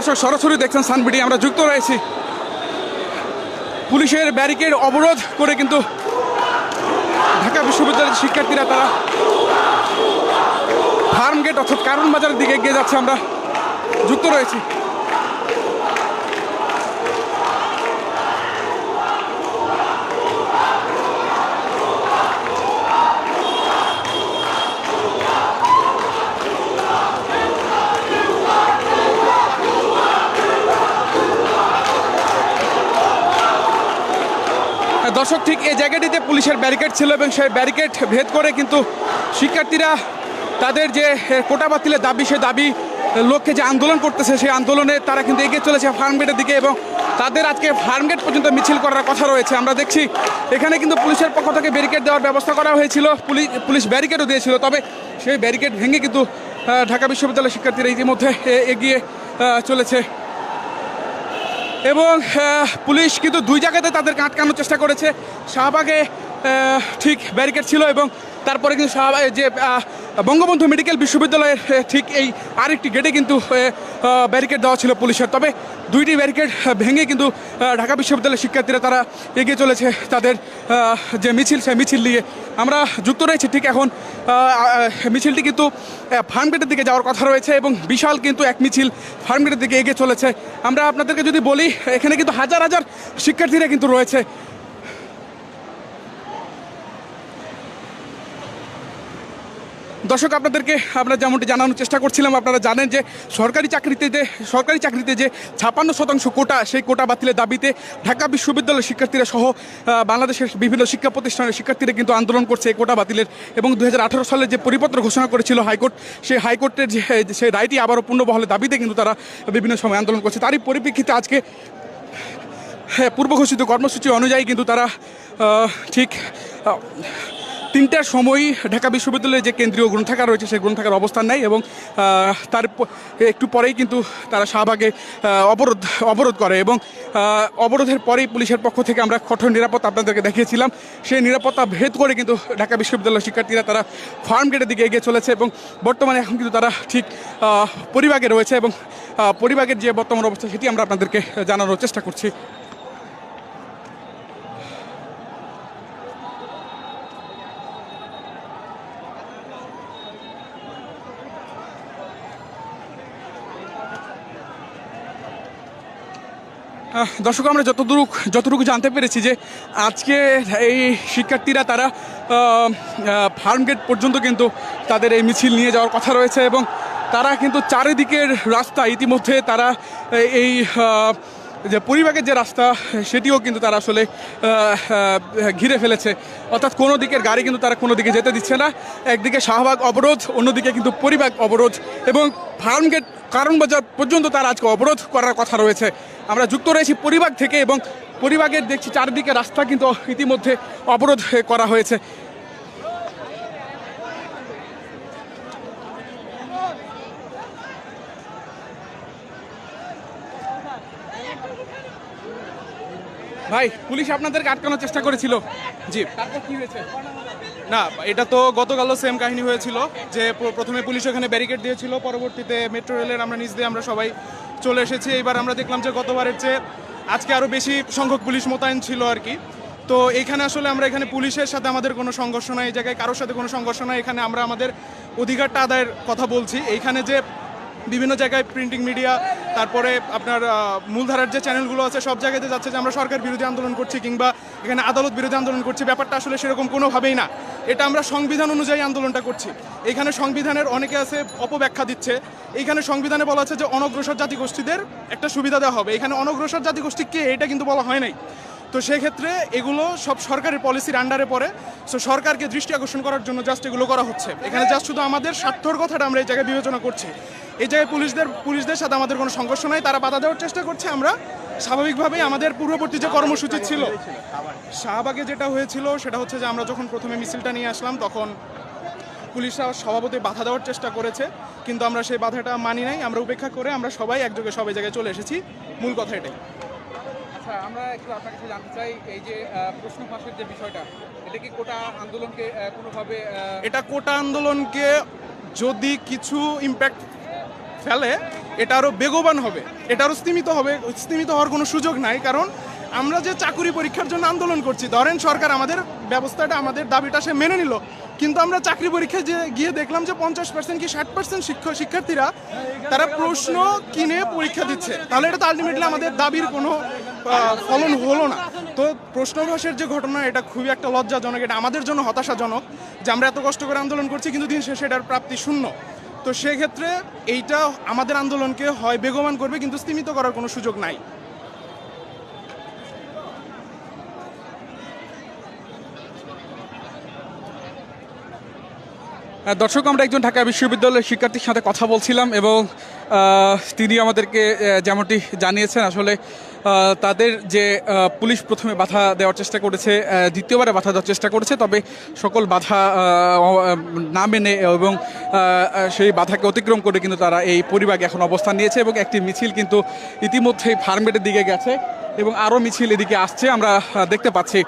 দর্শক সরাসরি দেখছেন সানবিডি আমরা যুক্ত রয়েছি। পুলিশের ব্যারিকেড অবরোধ করে কিন্তু ঢাকা বিশ্ববিদ্যালয়ের শিক্ষার্থীরা তারা ফার্ম গেট অর্থাৎ কারণ বাজারের দিকে এগিয়ে যাচ্ছে, আমরা যুক্ত রয়েছি। দর্শক, ঠিক এই জায়গাটিতে পুলিশের ব্যারিকেড ছিল এবং সেই ব্যারিকেড ভেদ করে কিন্তু শিক্ষার্থীরা তাদের যে কোটা বাতিলের দাবি, সে দাবি লক্ষ্যে যে আন্দোলন করতেছে, সেই আন্দোলনে তারা কিন্তু এগিয়ে চলেছে ফার্মগেটের দিকে এবং তাদের আজকে ফার্মগেট পর্যন্ত মিছিল করার কথা রয়েছে। আমরা দেখছি এখানে কিন্তু পুলিশের পক্ষ থেকে ব্যারিকেড দেওয়ার ব্যবস্থা করা হয়েছিল, পুলিশ পুলিশ ব্যারিকেডও দিয়েছিল, তবে সেই ব্যারিকেড ভেঙে কিন্তু ঢাকা বিশ্ববিদ্যালয়ের শিক্ষার্থীরা ইতিমধ্যে এগিয়ে চলেছে। এবং পুলিশ কিন্তু দুই জায়গাতে তাদেরকে আটকানোর চেষ্টা করেছে। শাহবাগে ঠিক ব্যারিকেড ছিল এবং তারপরে কিন্তু যে বঙ্গবন্ধু মেডিকেল বিশ্ববিদ্যালয়ের ঠিক এই আরেকটি গেটে কিন্তু ব্যারিকেড দেওয়া ছিল পুলিশের। তবে দুইটি ব্যারিকেড ভেঙে কিন্তু ঢাকা বিশ্ববিদ্যালয়ের শিক্ষার্থীরা তারা এগিয়ে চলেছে তাদের যে মিছিল, সেই মিছিল নিয়ে। আমরা যুক্ত রয়েছি ঠিক এখন মিছিলটি কিন্তু ফার্মগেটের দিকে যাওয়ার কথা রয়েছে এবং বিশাল কিন্তু এক মিছিল ফার্মগেটের দিকে এগিয়ে চলেছে। আমরা আপনাদেরকে যদি বলি, এখানে কিন্তু হাজার হাজার শিক্ষার্থীরা কিন্তু রয়েছে। দর্শক, আপনাদেরকে আমরা যেমনটি জানানোর চেষ্টা করছিলাম, আপনারা জানেন যে সরকারি চাকরিতে যে, সরকারি চাকরিতে যে ছাপান্ন শতাংশ কোটা, সেই কোটা বাতিলের দাবিতে ঢাকা বিশ্ববিদ্যালয়ের শিক্ষার্থীরা সহ বাংলাদেশের বিভিন্ন শিক্ষা প্রতিষ্ঠানের শিক্ষার্থীরা কিন্তু আন্দোলন করছে এই কোটা বাতিলের এবং দু সালে যে পরিপত্র ঘোষণা করেছিল হাইকোর্ট, সেই হাইকোর্টের যে সেই রায়টি আবারও পূর্ণবহলে দাবিতে কিন্তু তারা বিভিন্ন সময় আন্দোলন করছে। তারই পরিপ্রেক্ষিতে আজকে হ্যাঁ পূর্ব ঘোষিত কর্মসূচি অনুযায়ী কিন্তু তারা ঠিক তিনটার সময় ঢাকা বিশ্ববিদ্যালয়ের যে কেন্দ্রীয় গ্রন্থাগার রয়েছে, সেই গ্রন্থাগার অবস্থান নেয় এবং তার একটু পরেই কিন্তু তারা শাহবাগে অবরোধ অবরোধ করে এবং অবরোধের পরেই পুলিশের পক্ষ থেকে আমরা কঠোর নিরাপত্তা আপনাদেরকে দেখিয়েছিলাম। সেই নিরাপত্তা ভেদ করে কিন্তু ঢাকা বিশ্ববিদ্যালয়ের শিক্ষার্থীরা তারা ফার্ম গেটের দিকে এগিয়ে চলেছে এবং বর্তমানে এখন কিন্তু তারা ঠিক পরিবাগে রয়েছে এবং পরিবাগের যে বর্তমান অবস্থা সেটি আমরা আপনাদেরকে জানানোর চেষ্টা করছি। দর্শক, আমরা যতদূর যতটুকু জানতে পেরেছি যে আজকে এই শিক্ষার্থীরা তারা ফার্ম গেট পর্যন্ত কিন্তু তাদের এই মিছিল নিয়ে যাওয়ার কথা রয়েছে এবং তারা কিন্তু চারিদিকের রাস্তা ইতিমধ্যে তারা এই- যে পরিবাগের যে রাস্তা, সেটিও কিন্তু তারা আসলে ঘিরে ফেলেছে। অর্থাৎ কোনো দিকের গাড়ি কিন্তু তারা কোনো দিকে যেতে দিচ্ছে না। একদিকে শাহবাগ অবরোধ, অন্যদিকে কিন্তু পরিবাগ অবরোধ এবং ফার্ম গেট কারণ বাজার পর্যন্ত তার আজকে অবরোধ করার কথা রয়েছে। আমরা যুক্ত রয়েছি পরিবার থেকে এবং পরিবাগের দেখছি চারদিকে রাস্তা কিন্তু ইতিমধ্যে অবরোধ করা হয়েছে। ভাই, পুলিশ আপনাদেরকে আটকানোর চেষ্টা করেছিল। জি, তারপর কি হয়েছে? না, এটা তো গতকালও সেম কাহিনী হয়েছিল যে প্রথমে পুলিশ ওখানে ব্যারিকেড দিয়েছিল, পরবর্তীতে মেট্রো রেলের আমরা নিচ দিয়ে আমরা সবাই চলে এসেছি। এইবার আমরা দেখলাম যে গতবারের চেয়ে আজকে আরও বেশি সংখ্যক পুলিশ মোতায়েন ছিল আর কি। তো এখানে আসলে আমরা এখানে পুলিশের সাথে আমাদের কোনো সংঘর্ষ নয় এই জায়গায় কারোর সাথে কোনো সংঘর্ষ নাই। এখানে আমরা আমাদের অধিকারটা আদায়ের কথা বলছি। এইখানে যে বিভিন্ন জায়গায় প্রিন্টিং মিডিয়া তারপরে আপনার মূলধারার যে চ্যানেলগুলো আছে, সব জায়গাতে যাচ্ছে যে আমরা সরকার বিরোধী আন্দোলন করছি কিংবা এখানে আদালত বিরোধী আন্দোলন করছি। ব্যাপারটা আসলে সেরকম কোনোভাবেই না। এটা আমরা সংবিধান অনুযায়ী আন্দোলনটা করছি। এখানে সংবিধানের অনেকে আছে, অপব্যাখ্যা দিচ্ছে। এইখানে সংবিধানে বলা আছে যে অনগ্রসর জাতিগোষ্ঠীদের একটা সুবিধা দেওয়া হবে। এখানে অনগ্রসর জাতিগোষ্ঠী কে, এটা কিন্তু বলা হয় নাই। তো সেক্ষেত্রে এগুলো সব সরকারের পলিসির আন্ডারে পড়ে। সো সরকারকে দৃষ্টি আকর্ষণ করার জন্য জাস্ট এগুলো করা হচ্ছে। এখানে জাস্ট শুধু আমাদের স্বার্থর কথাটা আমরা এই জায়গায় বিবেচনা করছি। এই জায়গায় পুলিশদের পুলিশদের সাথে আমাদের কোনো সংঘর্ষ নাই। তারা বাধা দেওয়ার চেষ্টা করছে। আমরা স্বাভাবিকভাবেই আমাদের পূর্ববর্তী যে কর্মসূচি ছিল শাহবাগে যেটা হয়েছিল সেটা হচ্ছে যে আমরা যখন প্রথমে মিছিলটা নিয়ে আসলাম তখন পুলিশরা স্বভাবতই বাধা দেওয়ার চেষ্টা করেছে। কিন্তু আমরা সেই বাধাটা মানি নাই। আমরা উপেক্ষা করে আমরা সবাই একযোগে সবাই জায়গায় চলে এসেছি। মূল কথা এটাই। আচ্ছা আমরা একটু আপনার কাছে জানতে চাই এই যে প্রশ্ন ফাঁসের যে বিষয়টা এটা কি কোটা আন্দোলনকে কোনোভাবে এটা কোটা আন্দোলনকে যদি কিছু ইম্প্যাক্ট ফেলে এটা আরও বেগবান হবে, এটা আরও স্তীমিত হবে, স্তীমিত হওয়ার কোনো সুযোগ নাই, কারণ আমরা যে চাকুরি পরীক্ষার জন্য আন্দোলন করছি, ধরেন সরকার আমাদের ব্যবস্থাটা, আমাদের দাবিটা সে মেনে নিল, কিন্তু আমরা চাকরি পরীক্ষায় যে গিয়ে দেখলাম যে পঞ্চাশ পার্সেন্ট কি ষাট পার্সেন্ট শিক্ষক শিক্ষার্থীরা তারা প্রশ্ন কিনে পরীক্ষা দিচ্ছে, তাহলে এটা তো আলটিমেটলি আমাদের দাবির কোনো ফলন হলো না। তো প্রশ্নভাসের যে ঘটনা, এটা খুবই একটা লজ্জাজনক, এটা আমাদের জন্য হতাশাজনক যে আমরা এত কষ্ট করে আন্দোলন করছি, কিন্তু দিন শেষে এটার প্রাপ্তি শূন্য। তো সেক্ষেত্রে এইটা আমাদের আন্দোলনকে হয় বেগমান করবে, কিন্তু স্তীমিত করার কোনো সুযোগ নাই। দর্শক, আমরা একজন ঢাকা বিশ্ববিদ্যালয়ের শিক্ষার্থীর সাথে কথা বলছিলাম এবং তিনি আমাদেরকে যেমনটি জানিয়েছেন, আসলে তাদের যে পুলিশ প্রথমে বাধা দেওয়ার চেষ্টা করেছে দ্বিতীয়বারে বাধা দেওয়ার চেষ্টা করেছে, তবে সকল বাধা না মেনে এবং সেই বাধাকে অতিক্রম করে কিন্তু তারা এই পরিবাগে এখন অবস্থান নিয়েছে এবং একটি মিছিল কিন্তু ইতিমধ্যেই ফার্মেটের দিকে গেছে এবং আরও মিছিল এদিকে আসছে, আমরা দেখতে পাচ্ছি।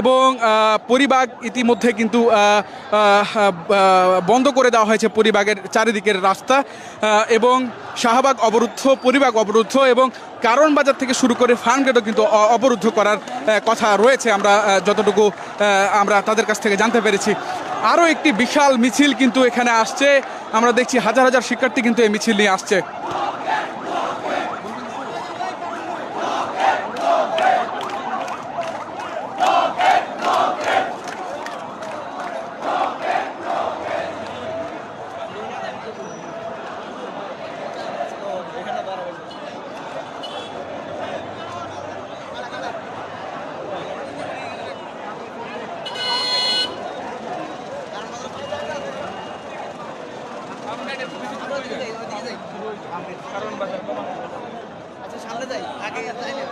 এবং পরিবাগ ইতিমধ্যে কিন্তু বন্ধ করে দেওয়া হয়েছে পরিবাগের চারিদিকের রাস্তা এবং শাহবাগ অবরুদ্ধ, পরিবাগ অবরুদ্ধ এবং কারণ বাজার থেকে শুরু করে ফার্মগেটও কিন্তু অবরুদ্ধ করার কথা রয়েছে আমরা যতটুকু আমরা তাদের কাছ থেকে জানতে পেরেছি। আরও একটি বিশাল মিছিল কিন্তু এখানে আসছে। আমরা দেখছি হাজার হাজার শিক্ষার্থী কিন্তু এই মিছিল নিয়ে আসছে। আচ্ছা সামনে যাই। আগে যাই না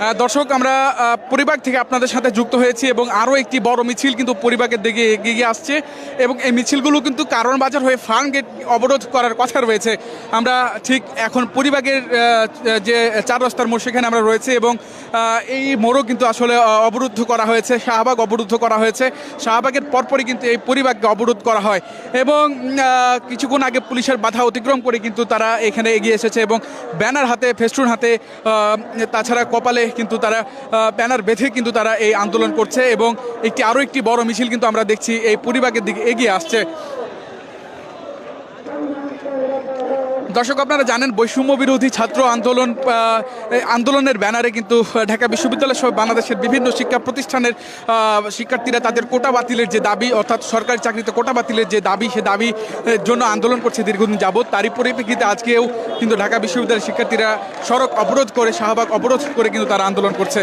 দর্শক, আমরা পরিবার থেকে আপনাদের সাথে যুক্ত হয়েছি এবং আরও একটি বড় মিছিল কিন্তু পরিবারের দিকে এগিয়ে গিয়ে আসছে এবং এই মিছিলগুলো কিন্তু কারণ বাজার হয়ে ফার্ম গেট অবরোধ করার কথা রয়েছে। আমরা ঠিক এখন পরিবারের যে চার রাস্তার মোড় সেখানে আমরা রয়েছে এবং এই মোড়ও কিন্তু আসলে অবরুদ্ধ করা হয়েছে, শাহবাগ অবরুদ্ধ করা হয়েছে। শাহবাগের পরপরই কিন্তু এই পরিবারকে অবরোধ করা হয় এবং কিছুক্ষণ আগে পুলিশের বাধা অতিক্রম করে কিন্তু তারা এখানে এগিয়ে এসেছে এবং ব্যানার হাতে, ফেস্টুন হাতে তাছাড়া কপালে কিন্তু তারা ব্যানার বেঁধে কিন্তু তারা এই আন্দোলন করছে এবং একটি আরও একটি বড় মিছিল কিন্তু আমরা দেখছি, এই পরিবাগের দিকে এগিয়ে আসছে। দর্শক, আপনারা জানেন বৈষম্য বিরোধী ছাত্র আন্দোলন আন্দোলনের ব্যানারে কিন্তু ঢাকা বিশ্ববিদ্যালয় সহ বাংলাদেশের বিভিন্ন শিক্ষা প্রতিষ্ঠানের শিক্ষার্থীরা তাদের কোটা বাতিলের যে দাবি, অর্থাৎ সরকারি চাকরিতে কোটা বাতিলের যে দাবি, সে দাবি জন্য আন্দোলন করছে দীর্ঘদিন যাবৎ। তারই পরিপ্রেক্ষিতে আজকেও কিন্তু ঢাকা বিশ্ববিদ্যালয়ের শিক্ষার্থীরা সড়ক অবরোধ করে, শাহবাগ অবরোধ করে কিন্তু তারা আন্দোলন করছে।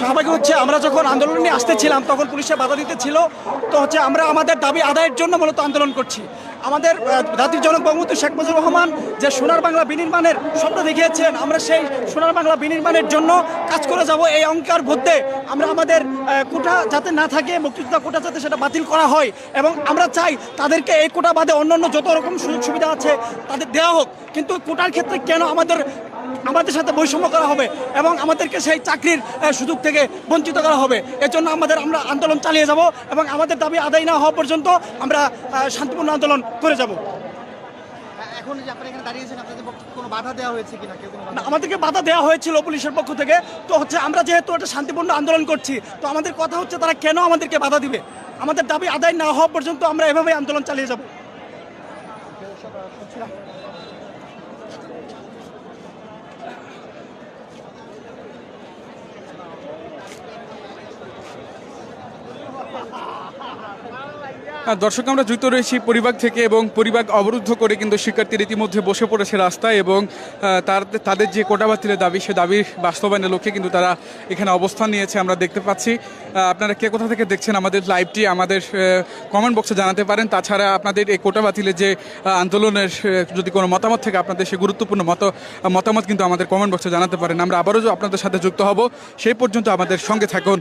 শাহবাগে হচ্ছে, আমরা যখন আন্দোলন নিয়ে আসতেছিলাম, তখন পুলিশে বাধা দিতে ছিল তো হচ্ছে আমরা আমাদের দাবি আদায়ের জন্য মূলত আন্দোলন করছি। আমাদের জাতির জনক বঙ্গবন্ধু শেখ মুজিবুর রহমান যে সোনার বাংলা বিনির্মাণের স্বপ্ন দেখিয়েছেন আমরা সেই সোনার বাংলা বিনির্মাণের জন্য কাজ করে যাব, এই অঙ্কার মধ্যে আমরা আমাদের কোটা যাতে না থাকে, মুক্তিযোদ্ধা কোটা যাতে সেটা বাতিল করা হয়, এবং আমরা চাই তাদেরকে এই কোটা বাদে অন্যান্য যত রকম সুযোগ সুবিধা আছে তাদের দেওয়া হোক। কিন্তু কোটার ক্ষেত্রে কেন আমাদের আমাদের সাথে বৈষম্য করা হবে এবং আমাদেরকে সেই চাকরির সুযোগ থেকে বঞ্চিত করা হবে। এর জন্য আমাদের আমরা আন্দোলন চালিয়ে যাব এবং আমাদের দাবি আদায় না হওয়া পর্যন্ত আমরা শান্তিপূর্ণ আন্দোলন করে যাব। এখন যে আপনারা এখানে দাঁড়িয়েছেন আপনাদের কোনো বাধা দেওয়া হয়েছে কিনা? কেউ কোনো আমাদেরকে বাধা দেওয়া হয়েছিল পুলিশের পক্ষ থেকে। তো হচ্ছে আমরা যেহেতু একটা শান্তিপূর্ণ আন্দোলন করছি তো আমাদের কথা হচ্ছে তারা কেন আমাদেরকে বাধা দিবে? আমাদের দাবি আদায় না হওয়া পর্যন্ত আমরা এভাবেই আন্দোলন চালিয়ে যাব। দর্শক, আমরা যুক্ত রয়েছি পরিবার থেকে এবং পরিবার অবরুদ্ধ করে কিন্তু শিক্ষার্থীরা ইতিমধ্যে বসে পড়েছে রাস্তায় এবং তার, তাদের যে কোটা বাতিলের দাবি, সে দাবির বাস্তবায়নের লক্ষ্যে কিন্তু তারা এখানে অবস্থান নিয়েছে, আমরা দেখতে পাচ্ছি। আপনারা কে কোথা থেকে দেখছেন আমাদের লাইভটি, আমাদের কমেন্ট বক্সে জানাতে পারেন। তাছাড়া আপনাদের এই কোটা বাতিলের যে আন্দোলনের যদি কোনো মতামত থেকে, আপনাদের সে গুরুত্বপূর্ণ মত, মতামত কিন্তু আমাদের কমেন্ট বক্সে জানাতে পারেন। আমরা আবারও আপনাদের সাথে যুক্ত হব। সেই পর্যন্ত আমাদের সঙ্গে থাকুন।